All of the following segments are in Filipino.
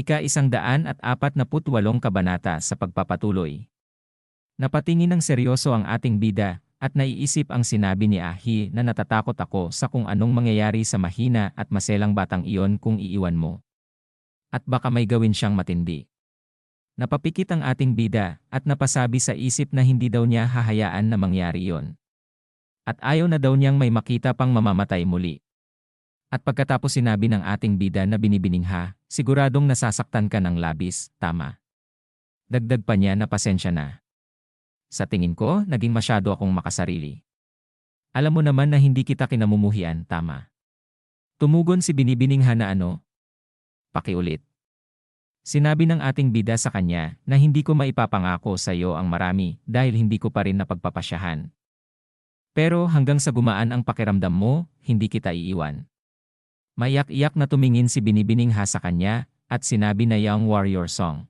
Ika-isang daan at apat na putwalong kabanata sa pagpapatuloy. Napatingin ng seryoso ang ating bida, at naiisip ang sinabi ni Ahi na natatakot ako sa kung anong mangyayari sa mahina at maselang batang iyon kung iiwan mo. At baka may gawin siyang matindi. Napapikit ang ating bida at napasabi sa isip na hindi daw niya hahayaan na mangyari iyon. At ayaw na daw niyang may makita pang mamamatay muli. At pagkatapos sinabi ng ating bida na binibiningha, siguradong nasasaktan ka ng labis, tama. Dagdag pa niya na pasensya na. Sa tingin ko, naging masyado akong makasarili. Alam mo naman na hindi kita kinamumuhian, tama. Tumugon si binibiningha na ano? Pakiulit. Sinabi ng ating bida sa kanya na hindi ko maipapangako sa iyo ang marami dahil hindi ko pa rin napagpapasyahan. Pero hanggang sa gumaan ang pakiramdam mo, hindi kita iiwan. Maiyak-iyak na tumingin si Binibining Ha sa kanya, at sinabi na Young Warrior Song.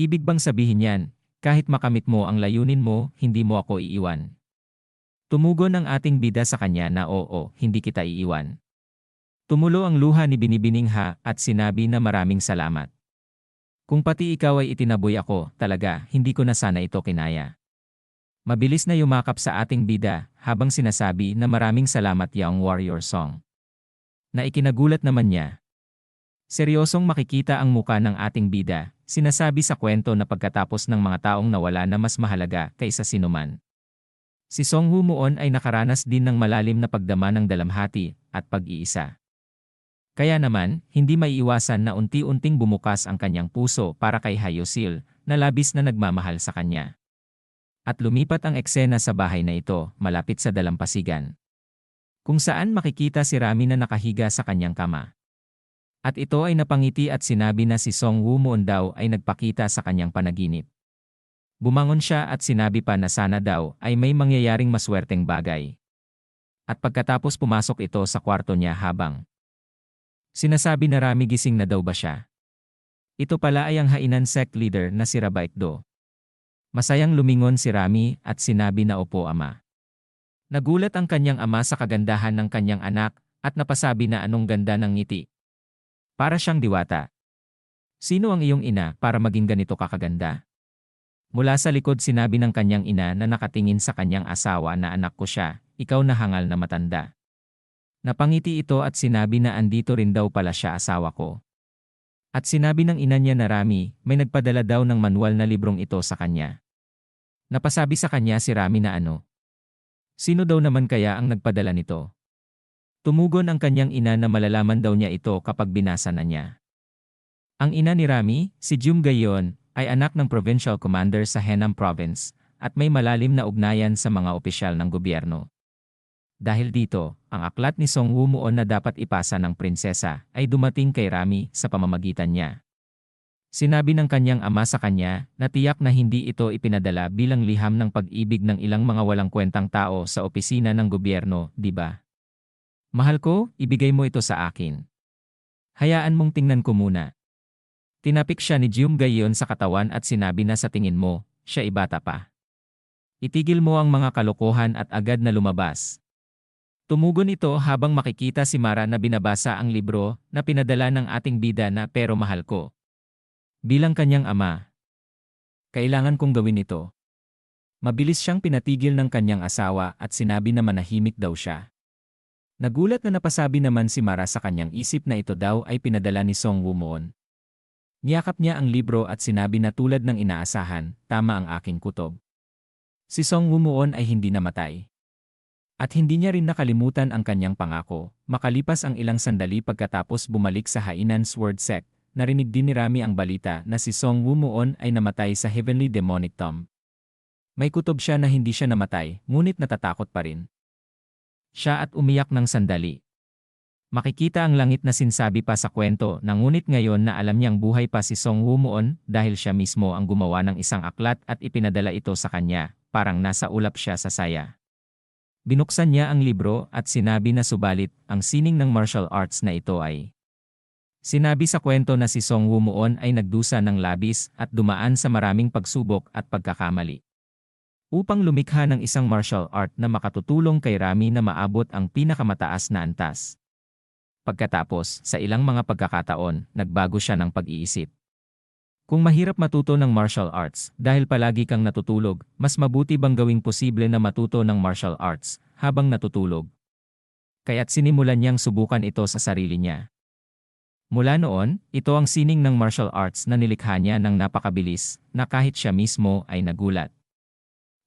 Ibig bang sabihin yan, kahit makamit mo ang layunin mo, hindi mo ako iiwan. Tumugon ang ating bida sa kanya na oo, hindi kita iiwan. Tumulo ang luha ni Binibining Ha at sinabi na maraming salamat. Kung pati ikaw ay itinaboy ako, talaga, hindi ko na sana ito kinaya. Mabilis na yumakap sa ating bida habang sinasabi na maraming salamat Young Warrior Song na ikinagulat naman niya. Seryosong makikita ang muka ng ating bida, sinasabi sa kwento na pagkatapos ng mga taong nawala na mas mahalaga kaysa sinuman. Si Song Hu Muon ay nakaranas din ng malalim na pagdama ng dalamhati at pag-iisa. Kaya naman, hindi maiiwasan na unti-unting bumukas ang kanyang puso para kay Hayosil, na labis na nagmamahal sa kanya. At lumipat ang eksena sa bahay na ito, malapit sa dalampasigan kung saan makikita si Rami na nakahiga sa kanyang kama. At ito ay napangiti at sinabi na si Song Woo Moon daw ay nagpakita sa kanyang panaginip. Bumangon siya at sinabi pa na sana daw ay may mangyayaring maswerteng bagay. At pagkatapos pumasok ito sa kwarto niya habang sinasabi na Rami gising na daw ba siya. Ito pala ay ang hainan sect leader na si Rabaikdo. Masayang lumingon si Rami at sinabi na opo ama. Nagulat ang kanyang ama sa kagandahan ng kanyang anak at napasabi na anong ganda ng ngiti. Para siyang diwata. Sino ang iyong ina para maging ganito kakaganda? Mula sa likod sinabi ng kanyang ina na nakatingin sa kanyang asawa na anak ko siya, ikaw na hangal na matanda. Napangiti ito at sinabi na andito rin daw pala siya asawa ko. At sinabi ng ina niya na Rami, may nagpadala daw ng manual na librong ito sa kanya. Napasabi sa kanya si Rami na ano, Sino daw naman kaya ang nagpadala nito? Tumugon ang kanyang ina na malalaman daw niya ito kapag binasa na niya. Ang ina ni Rami, si Jum Gayon, ay anak ng provincial commander sa Henan province at may malalim na ugnayan sa mga opisyal ng gobyerno. Dahil dito, ang aklat ni Song Wumuon na dapat ipasa ng prinsesa ay dumating kay Rami sa pamamagitan niya. Sinabi ng kanyang ama sa kanya na tiyak na hindi ito ipinadala bilang liham ng pag-ibig ng ilang mga walang kwentang tao sa opisina ng gobyerno, di ba? Mahal ko, ibigay mo ito sa akin. Hayaan mong tingnan ko muna. Tinapik siya ni Jium Gayon sa katawan at sinabi na sa tingin mo, siya ibata pa. Itigil mo ang mga kalokohan at agad na lumabas. Tumugon ito habang makikita si Mara na binabasa ang libro na pinadala ng ating bida na pero mahal ko. Bilang kanyang ama, kailangan kong gawin ito. Mabilis siyang pinatigil ng kanyang asawa at sinabi na manahimik daw siya. Nagulat na napasabi naman si Mara sa kanyang isip na ito daw ay pinadala ni Song Wumoon. Niyakap niya ang libro at sinabi na tulad ng inaasahan, tama ang aking kutob. Si Song Wumoon ay hindi namatay. At hindi niya rin nakalimutan ang kanyang pangako, makalipas ang ilang sandali pagkatapos bumalik sa Hainan Sword Sect, narinig din ni Rami ang balita na si Song Wumuon ay namatay sa Heavenly Demonic Tomb. May kutob siya na hindi siya namatay, ngunit natatakot pa rin. Siya at umiyak ng sandali. Makikita ang langit na sinsabi pa sa kwento na ngunit ngayon na alam niyang buhay pa si Song Wumuon dahil siya mismo ang gumawa ng isang aklat at ipinadala ito sa kanya, parang nasa ulap siya sa saya. Binuksan niya ang libro at sinabi na subalit ang sining ng martial arts na ito ay Sinabi sa kwento na si Song Wumuon ay nagdusa ng labis at dumaan sa maraming pagsubok at pagkakamali. Upang lumikha ng isang martial art na makatutulong kay Rami na maabot ang pinakamataas na antas. Pagkatapos, sa ilang mga pagkakataon, nagbago siya ng pag-iisip. Kung mahirap matuto ng martial arts dahil palagi kang natutulog, mas mabuti bang gawing posible na matuto ng martial arts habang natutulog? Kaya't sinimulan niyang subukan ito sa sarili niya. Mula noon, ito ang sining ng martial arts na nilikha niya ng napakabilis na kahit siya mismo ay nagulat.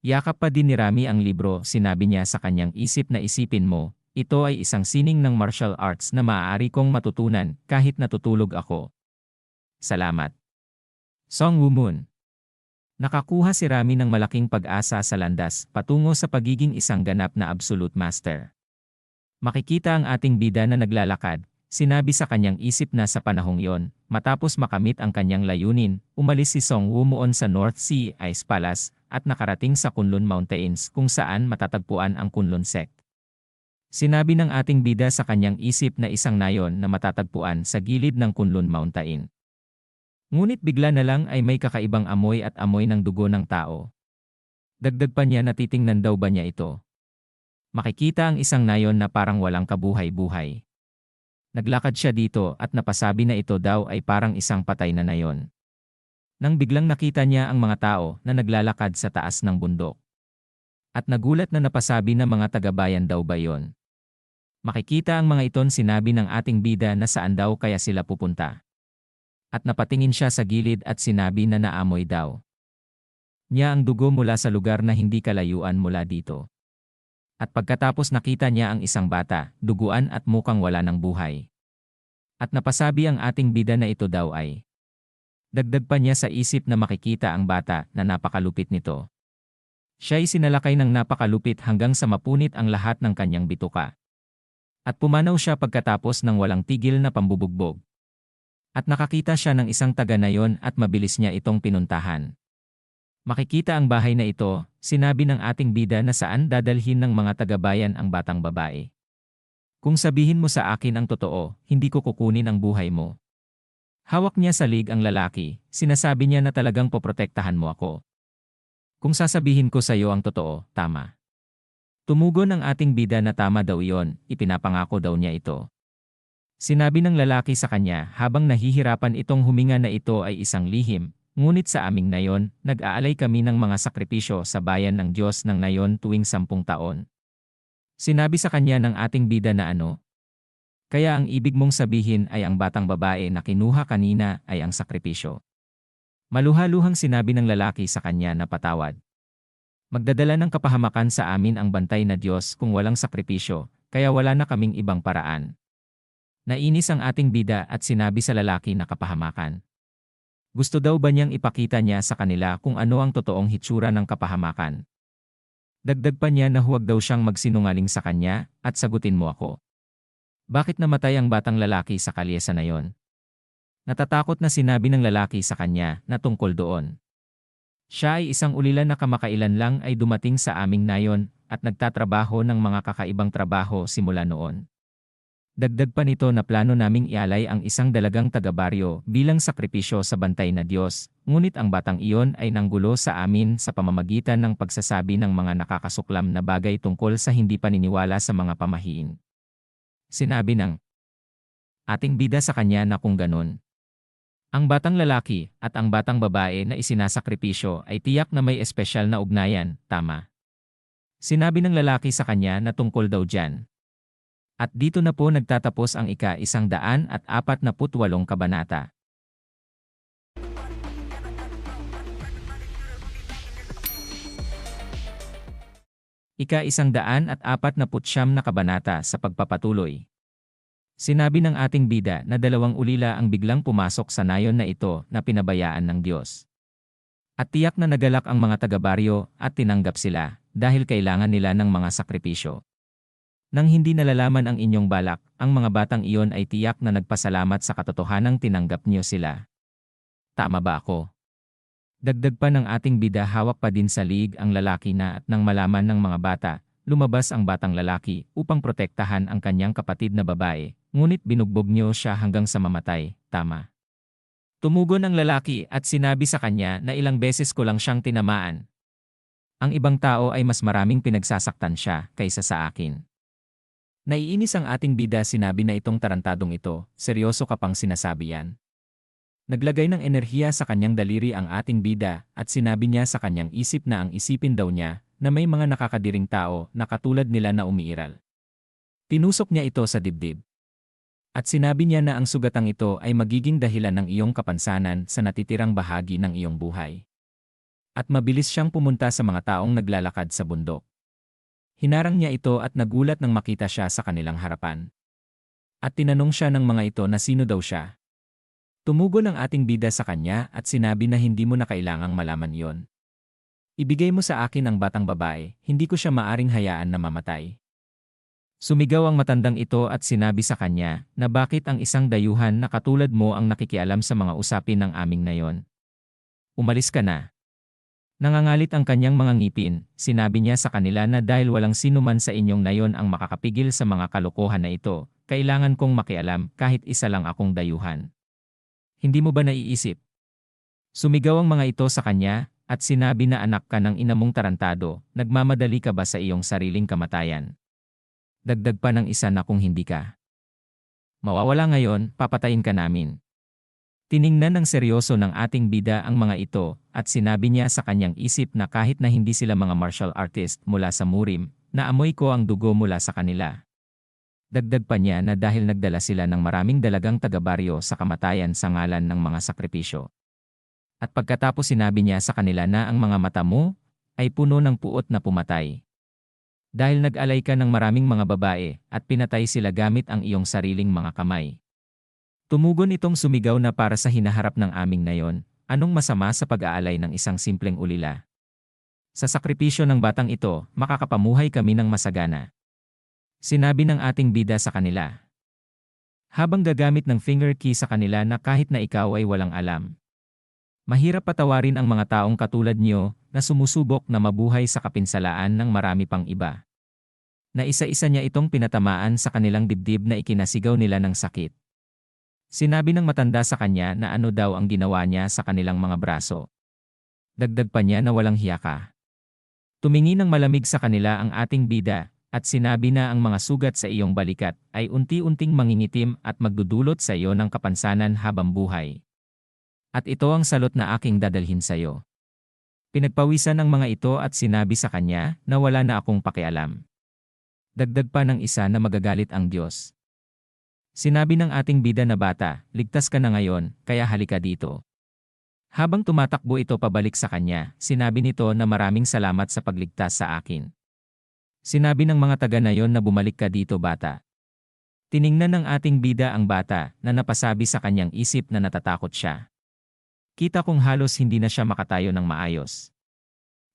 Yakap pa din ni Rami ang libro, sinabi niya sa kanyang isip na isipin mo, ito ay isang sining ng martial arts na maaari kong matutunan kahit natutulog ako. Salamat. Song Woo Moon Nakakuha si Rami ng malaking pag-asa sa landas patungo sa pagiging isang ganap na absolute master. Makikita ang ating bida na naglalakad, sinabi sa kanyang isip na sa panahong iyon, matapos makamit ang kanyang layunin, umalis si Song Woo Moon sa North Sea Ice Palace at nakarating sa Kunlun Mountains kung saan matatagpuan ang Kunlun Sect. Sinabi ng ating bida sa kanyang isip na isang nayon na matatagpuan sa gilid ng Kunlun Mountain. Ngunit bigla na lang ay may kakaibang amoy at amoy ng dugo ng tao. Dagdag pa niya na titingnan daw ba niya ito. Makikita ang isang nayon na parang walang kabuhay-buhay. Naglakad siya dito at napasabi na ito daw ay parang isang patay na nayon. Nang biglang nakita niya ang mga tao na naglalakad sa taas ng bundok. At nagulat na napasabi na mga tagabayan daw ba yon. Makikita ang mga iton sinabi ng ating bida na saan daw kaya sila pupunta at napatingin siya sa gilid at sinabi na naamoy daw. Niya ang dugo mula sa lugar na hindi kalayuan mula dito. At pagkatapos nakita niya ang isang bata, duguan at mukhang wala ng buhay. At napasabi ang ating bida na ito daw ay. Dagdag pa niya sa isip na makikita ang bata na napakalupit nito. Siya'y sinalakay ng napakalupit hanggang sa mapunit ang lahat ng kanyang bituka. At pumanaw siya pagkatapos ng walang tigil na pambubugbog. At nakakita siya ng isang taga na yon at mabilis niya itong pinuntahan. Makikita ang bahay na ito, sinabi ng ating bida na saan dadalhin ng mga tagabayan ang batang babae. Kung sabihin mo sa akin ang totoo, hindi ko kukunin ang buhay mo. Hawak niya sa lig ang lalaki, sinasabi niya na talagang poprotektahan mo ako. Kung sasabihin ko sa iyo ang totoo, tama. Tumugon ang ating bida na tama daw iyon, ipinapangako daw niya ito. Sinabi ng lalaki sa kanya habang nahihirapan itong huminga na ito ay isang lihim, ngunit sa aming nayon, nag-aalay kami ng mga sakripisyo sa bayan ng Diyos ng nayon tuwing sampung taon. Sinabi sa kanya ng ating bida na ano? Kaya ang ibig mong sabihin ay ang batang babae na kinuha kanina ay ang sakripisyo. Maluhaluhang sinabi ng lalaki sa kanya na patawad. Magdadala ng kapahamakan sa amin ang bantay na Diyos kung walang sakripisyo, kaya wala na kaming ibang paraan. Nainis ang ating bida at sinabi sa lalaki na kapahamakan. Gusto daw ba niyang ipakita niya sa kanila kung ano ang totoong hitsura ng kapahamakan? Dagdag pa niya na huwag daw siyang magsinungaling sa kanya at sagutin mo ako. Bakit namatay ang batang lalaki sa kalyesa na yon? Natatakot na sinabi ng lalaki sa kanya na tungkol doon. Siya ay isang ulila na kamakailan lang ay dumating sa aming nayon at nagtatrabaho ng mga kakaibang trabaho simula noon. Dagdag pa nito na plano naming ialay ang isang dalagang taga-baryo bilang sakripisyo sa bantay na Diyos, ngunit ang batang iyon ay nanggulo sa amin sa pamamagitan ng pagsasabi ng mga nakakasuklam na bagay tungkol sa hindi paniniwala sa mga pamahiin. Sinabi ng ating bida sa kanya na kung ganun. Ang batang lalaki at ang batang babae na isinasakripisyo ay tiyak na may espesyal na ugnayan, tama. Sinabi ng lalaki sa kanya na tungkol daw dyan, at dito na po nagtatapos ang ika-isang daan at apat na putwalong kabanata. Ika-isang daan at apat na putsyam na kabanata sa pagpapatuloy. Sinabi ng ating bida na dalawang ulila ang biglang pumasok sa nayon na ito na pinabayaan ng Diyos. At tiyak na nagalak ang mga taga-baryo at tinanggap sila dahil kailangan nila ng mga sakripisyo. Nang hindi nalalaman ang inyong balak, ang mga batang iyon ay tiyak na nagpasalamat sa katotohanang tinanggap niyo sila. Tama ba ako? Dagdag pa ng ating bida hawak pa din sa lig ang lalaki na at nang malaman ng mga bata, lumabas ang batang lalaki upang protektahan ang kanyang kapatid na babae, ngunit binugbog niyo siya hanggang sa mamatay, tama. Tumugon ang lalaki at sinabi sa kanya na ilang beses ko lang siyang tinamaan. Ang ibang tao ay mas maraming pinagsasaktan siya kaysa sa akin. Naiinis ang ating bida sinabi na itong tarantadong ito, seryoso ka pang sinasabi yan. Naglagay ng enerhiya sa kanyang daliri ang ating bida at sinabi niya sa kanyang isip na ang isipin daw niya na may mga nakakadiring tao na katulad nila na umiiral. Tinusok niya ito sa dibdib. At sinabi niya na ang sugatang ito ay magiging dahilan ng iyong kapansanan sa natitirang bahagi ng iyong buhay. At mabilis siyang pumunta sa mga taong naglalakad sa bundok. Hinarang niya ito at nagulat nang makita siya sa kanilang harapan. At tinanong siya ng mga ito na sino daw siya. Tumugon ang ating bida sa kanya at sinabi na hindi mo na kailangang malaman yon. Ibigay mo sa akin ang batang babae, hindi ko siya maaring hayaan na mamatay. Sumigaw ang matandang ito at sinabi sa kanya na bakit ang isang dayuhan na katulad mo ang nakikialam sa mga usapin ng aming nayon. Umalis ka na. Nangangalit ang kanyang mga ngipin, sinabi niya sa kanila na dahil walang sino man sa inyong nayon ang makakapigil sa mga kalokohan na ito, kailangan kong makialam kahit isa lang akong dayuhan. Hindi mo ba naiisip? Sumigaw ang mga ito sa kanya, at sinabi na anak ka ng inamong tarantado, nagmamadali ka ba sa iyong sariling kamatayan? Dagdag pa ng isa na kung hindi ka. Mawawala ngayon, papatayin ka namin. Tiningnan ng seryoso ng ating bida ang mga ito at sinabi niya sa kanyang isip na kahit na hindi sila mga martial artist mula sa Murim, naamoy ko ang dugo mula sa kanila. Dagdag pa niya na dahil nagdala sila ng maraming dalagang taga-baryo sa kamatayan sa ngalan ng mga sakripisyo. At pagkatapos sinabi niya sa kanila na ang mga mata mo ay puno ng puot na pumatay. Dahil nag-alay ka ng maraming mga babae at pinatay sila gamit ang iyong sariling mga kamay. Tumugon itong sumigaw na para sa hinaharap ng aming nayon, anong masama sa pag-aalay ng isang simpleng ulila? Sa sakripisyo ng batang ito, makakapamuhay kami ng masagana. Sinabi ng ating bida sa kanila. Habang gagamit ng finger key sa kanila na kahit na ikaw ay walang alam. Mahirap patawarin ang mga taong katulad niyo na sumusubok na mabuhay sa kapinsalaan ng marami pang iba. Na isa-isa niya itong pinatamaan sa kanilang dibdib na ikinasigaw nila ng sakit. Sinabi ng matanda sa kanya na ano daw ang ginawa niya sa kanilang mga braso. Dagdag pa niya na walang hiya ka. Tumingin ng malamig sa kanila ang ating bida, at sinabi na ang mga sugat sa iyong balikat ay unti-unting mangingitim at magdudulot sa iyo ng kapansanan habang buhay. At ito ang salot na aking dadalhin sa iyo. Pinagpawisan ng mga ito at sinabi sa kanya na wala na akong pakialam. Dagdag pa ng isa na magagalit ang Diyos. Sinabi ng ating bida na bata, ligtas ka na ngayon, kaya halika dito. Habang tumatakbo ito pabalik sa kanya, sinabi nito na maraming salamat sa pagligtas sa akin. Sinabi ng mga taga na yon na bumalik ka dito bata. Tiningnan ng ating bida ang bata na napasabi sa kanyang isip na natatakot siya. Kita kong halos hindi na siya makatayo ng maayos.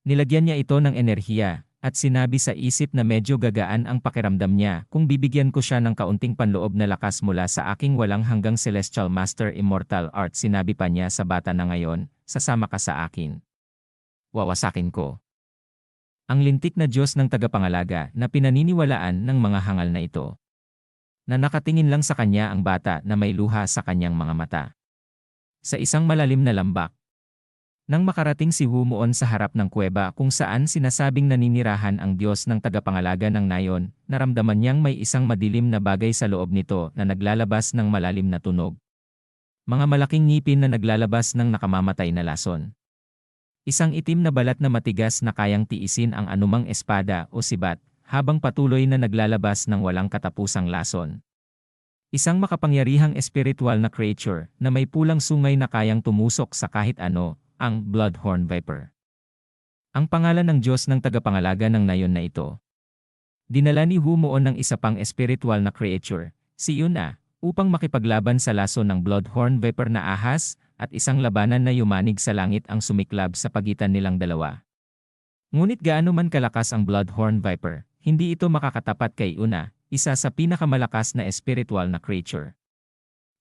Nilagyan niya ito ng enerhiya at sinabi sa isip na medyo gagaan ang pakiramdam niya kung bibigyan ko siya ng kaunting panloob na lakas mula sa aking walang hanggang Celestial Master Immortal Art. Sinabi pa niya sa bata na ngayon, sasama ka sa akin. Wawasakin ko. Ang lintik na Diyos ng tagapangalaga na pinaniniwalaan ng mga hangal na ito. Na nakatingin lang sa kanya ang bata na may luha sa kanyang mga mata. Sa isang malalim na lambak, nang makarating si Humuon sa harap ng kuweba kung saan sinasabing naninirahan ang Diyos ng tagapangalaga ng nayon, naramdaman niyang may isang madilim na bagay sa loob nito na naglalabas ng malalim na tunog. Mga malaking ngipin na naglalabas ng nakamamatay na lason. Isang itim na balat na matigas na kayang tiisin ang anumang espada o sibat, habang patuloy na naglalabas ng walang katapusang lason. Isang makapangyarihang espiritual na creature na may pulang sungay na kayang tumusok sa kahit ano, ang Bloodhorn Viper. Ang pangalan ng Diyos ng tagapangalaga ng nayon na ito. Dinala ni Humuon ng isa pang espiritual na creature, si Yuna, upang makipaglaban sa laso ng Bloodhorn Viper na ahas, at isang labanan na yumanig sa langit ang sumiklab sa pagitan nilang dalawa. Ngunit gaano man kalakas ang Bloodhorn Viper, hindi ito makakatapat kay Una, isa sa pinakamalakas na espiritual na creature.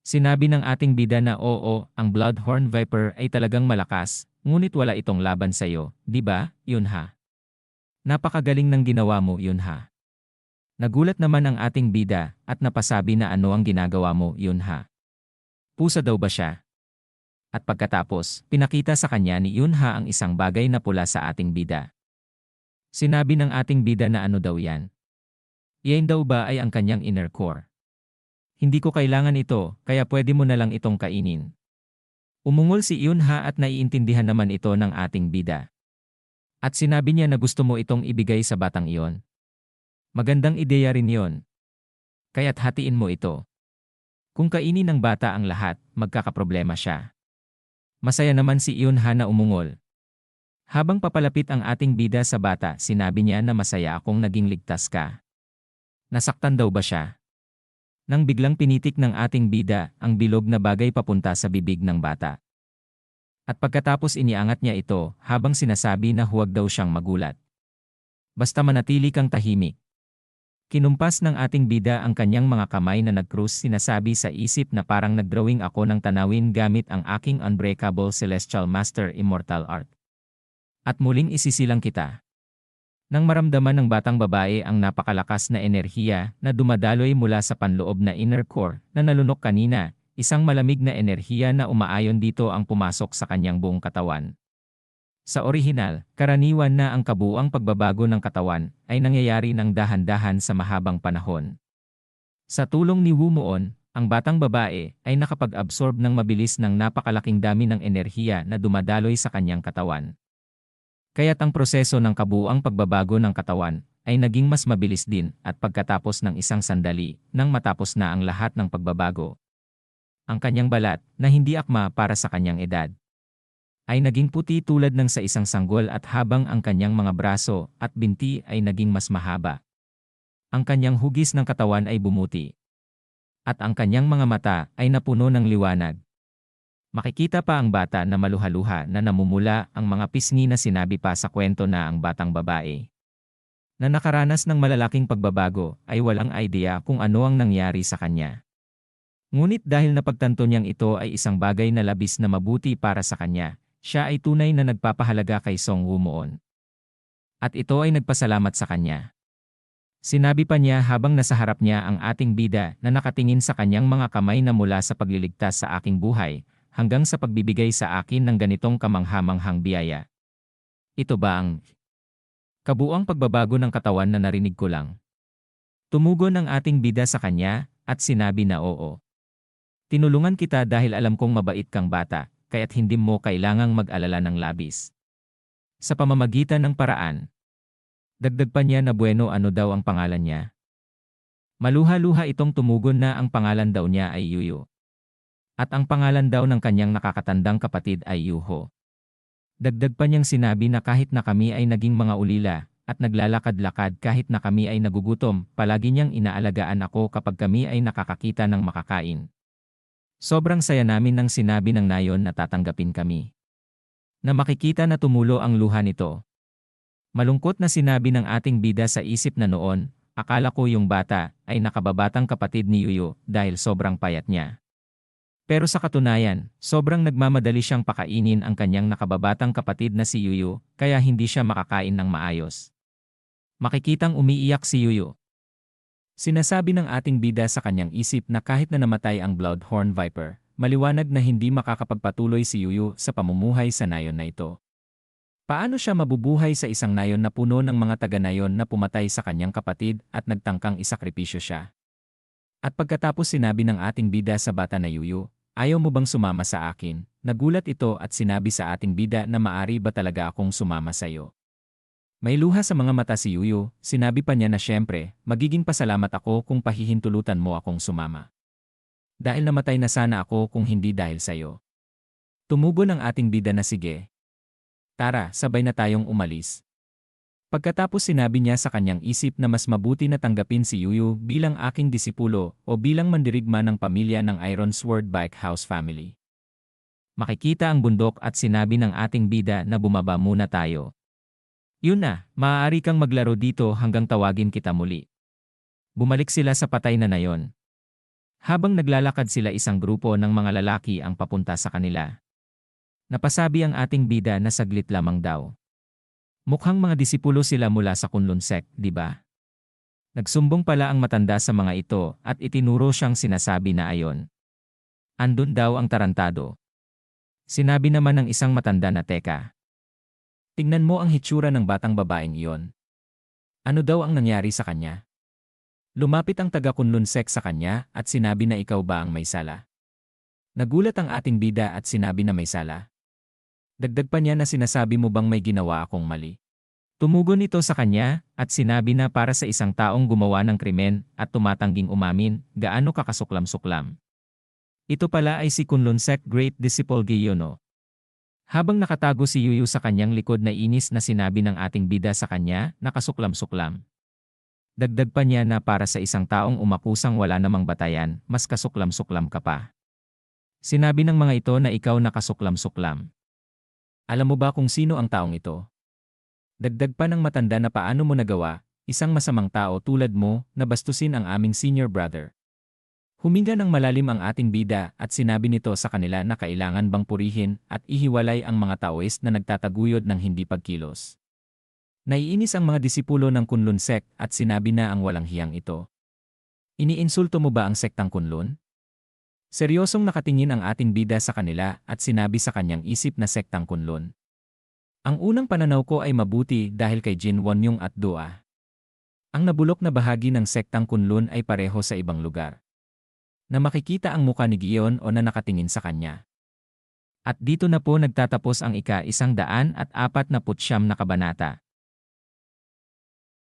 Sinabi ng ating bida na oo, ang Bloodhorn Viper ay talagang malakas, ngunit wala itong laban sa iyo, di ba, Yunha? Napakagaling ng ginawa mo, Yunha. Nagulat naman ang ating bida at napasabi na ano ang ginagawa mo, Yunha. Pusa daw ba siya? At pagkatapos, pinakita sa kanya ni Yunha ang isang bagay na pula sa ating bida. Sinabi ng ating bida na ano daw yan. Iyan daw ba ay ang kanyang inner core? Hindi ko kailangan ito, kaya pwede mo na lang itong kainin. Umungol si Yunha at naiintindihan naman ito ng ating bida. At sinabi niya na gusto mo itong ibigay sa batang iyon. Magandang ideya rin yon. Kaya't hatiin mo ito. Kung kainin ng bata ang lahat, magkakaproblema siya. Masaya naman si Yunha na umungol. Habang papalapit ang ating bida sa bata, sinabi niya na masaya akong naging ligtas ka. Nasaktan daw ba siya? Nang biglang pinitik ng ating bida ang bilog na bagay papunta sa bibig ng bata. At pagkatapos iniangat niya ito habang sinasabi na huwag daw siyang magulat. Basta manatili kang tahimik. Kinumpas ng ating bida ang kanyang mga kamay na nag-cruise sinasabi sa isip na parang nagdrawing ako ng tanawin gamit ang aking unbreakable celestial master immortal art. At muling isisilang kita. Nang maramdaman ng batang babae ang napakalakas na enerhiya na dumadaloy mula sa panloob na inner core na nalunok kanina, isang malamig na enerhiya na umaayon dito ang pumasok sa kanyang buong katawan. Sa orihinal, karaniwan na ang kabuang pagbabago ng katawan ay nangyayari ng dahan-dahan sa mahabang panahon. Sa tulong ni Wu Muon, ang batang babae ay nakapag-absorb ng mabilis ng napakalaking dami ng enerhiya na dumadaloy sa kanyang katawan. Kaya't ang proseso ng kabuang pagbabago ng katawan ay naging mas mabilis din at pagkatapos ng isang sandali nang matapos na ang lahat ng pagbabago. Ang kanyang balat na hindi akma para sa kanyang edad ay naging puti tulad ng sa isang sanggol at habang ang kanyang mga braso at binti ay naging mas mahaba. Ang kanyang hugis ng katawan ay bumuti. At ang kanyang mga mata ay napuno ng liwanag. Makikita pa ang bata na maluhaluha na namumula ang mga pisngi na sinabi pa sa kwento na ang batang babae. Na nakaranas ng malalaking pagbabago ay walang idea kung ano ang nangyari sa kanya. Ngunit dahil napagtanto niyang ito ay isang bagay na labis na mabuti para sa kanya, siya ay tunay na nagpapahalaga kay Song Wumoon. At ito ay nagpasalamat sa kanya. Sinabi pa niya habang nasa harap niya ang ating bida na nakatingin sa kanyang mga kamay na mula sa pagliligtas sa aking buhay, hanggang sa pagbibigay sa akin ng ganitong kamanghamanghang biyaya. Ito ba ang kabuang pagbabago ng katawan na narinig ko lang? Tumugon ang ating bida sa kanya at sinabi na oo. Tinulungan kita dahil alam kong mabait kang bata, kaya't hindi mo kailangang mag-alala ng labis. Sa pamamagitan ng paraan, dagdag pa niya na bueno ano daw ang pangalan niya. Maluha-luha itong tumugon na ang pangalan daw niya ay Yuyo. At ang pangalan daw ng kanyang nakakatandang kapatid ay Yuho. Dagdag pa niyang sinabi na kahit na kami ay naging mga ulila, at naglalakad-lakad kahit na kami ay nagugutom, palagi niyang inaalagaan ako kapag kami ay nakakakita ng makakain. Sobrang saya namin nang sinabi ng nayon na tatanggapin kami. Na makikita na tumulo ang luha nito. Malungkot na sinabi ng ating bida sa isip na noon, akala ko yung bata ay nakababatang kapatid ni Yuyo dahil sobrang payat niya. Pero sa katunayan, sobrang nagmamadali siyang pakainin ang kanyang nakababatang kapatid na si Yuyu, kaya hindi siya makakain ng maayos. Makikitang umiiyak si Yuyu. Sinasabi ng ating bida sa kanyang isip na kahit na namatay ang Bloodhorn Viper, maliwanag na hindi makakapagpatuloy si Yuyu sa pamumuhay sa nayon na ito. Paano siya mabubuhay sa isang nayon na puno ng mga taga-nayon na pumatay sa kanyang kapatid at nagtangkang isakripisyo siya? At pagkatapos sinabi ng ating bida sa bata na Yuyu, ayaw mo bang sumama sa akin? Nagulat ito at sinabi sa ating bida na maari ba talaga akong sumama sa iyo. May luha sa mga mata si Yuyu, sinabi pa niya na syempre, magiging pasalamat ako kung pahihintulutan mo akong sumama. Dahil namatay na sana ako kung hindi dahil sa iyo. Tumugon ang ating bida na sige. Tara, sabay na tayong umalis. Pagkatapos sinabi niya sa kanyang isip na mas mabuti na tanggapin si Yuyu bilang aking disipulo o bilang mandirigma ng pamilya ng Iron Sword Bike House family. Makikita ang bundok at sinabi ng ating bida na bumaba muna tayo. Yun na, maaari kang maglaro dito hanggang tawagin kita muli. Bumalik sila sa patay na nayon. Habang naglalakad sila isang grupo ng mga lalaki ang papunta sa kanila. Napasabi ang ating bida na saglit lamang daw. Mukhang mga disipulo sila mula sa Kunlun sect, di ba? Nagsumbong pala ang matanda sa mga ito at itinuro siyang sinasabi na ayon. Andun daw ang tarantado. Sinabi naman ng isang matanda na teka. Tingnan mo ang hitsura ng batang babaeng iyon. Ano daw ang nangyari sa kanya? Lumapit ang taga-kunlunsek sa kanya at sinabi na ikaw ba ang may sala. Nagulat ang ating bida at sinabi na may sala. Dagdag pa niya na sinasabi mo bang may ginawa akong mali. Tumugon ito sa kanya at sinabi na para sa isang taong gumawa ng krimen at tumatangging umamin, gaano kakasuklam-suklam. Ito pala ay si Kunlunsek Great Disciple Giyono. Habang nakatago si Yuyu sa kanyang likod na inis na sinabi ng ating bida sa kanya, nakasuklam-suklam. Dagdag pa niya na para sa isang taong umakusang wala namang batayan, mas kasuklam-suklam ka pa. Sinabi ng mga ito na ikaw nakasuklam-suklam. Alam mo ba kung sino ang taong ito? Dagdag pa ng matanda na paano mo nagawa, isang masamang tao tulad mo, na bastusin ang aming senior brother. Huminga ng malalim ang ating bida at sinabi nito sa kanila na kailangan bang purihin at ihiwalay ang mga taoist na nagtataguyod ng hindi pagkilos. Naiinis ang mga disipulo ng Kunlun sect at sinabi na ang walang hiyang ito. Iniinsulto mo ba ang sektang Kunlun? Seryosong nakatingin ang ating bida sa kanila at sinabi sa kanyang isip na sektang Kunlun. Ang unang pananaw ko ay mabuti dahil kay Jin Wonyong at Dua. Ang nabulok na bahagi ng sektang Kunlun ay pareho sa ibang lugar na makikita ang muka ni Gion o na nakatingin sa kanya. At dito na po nagtatapos ang ika isang daan at apat na putsyam na kabanata.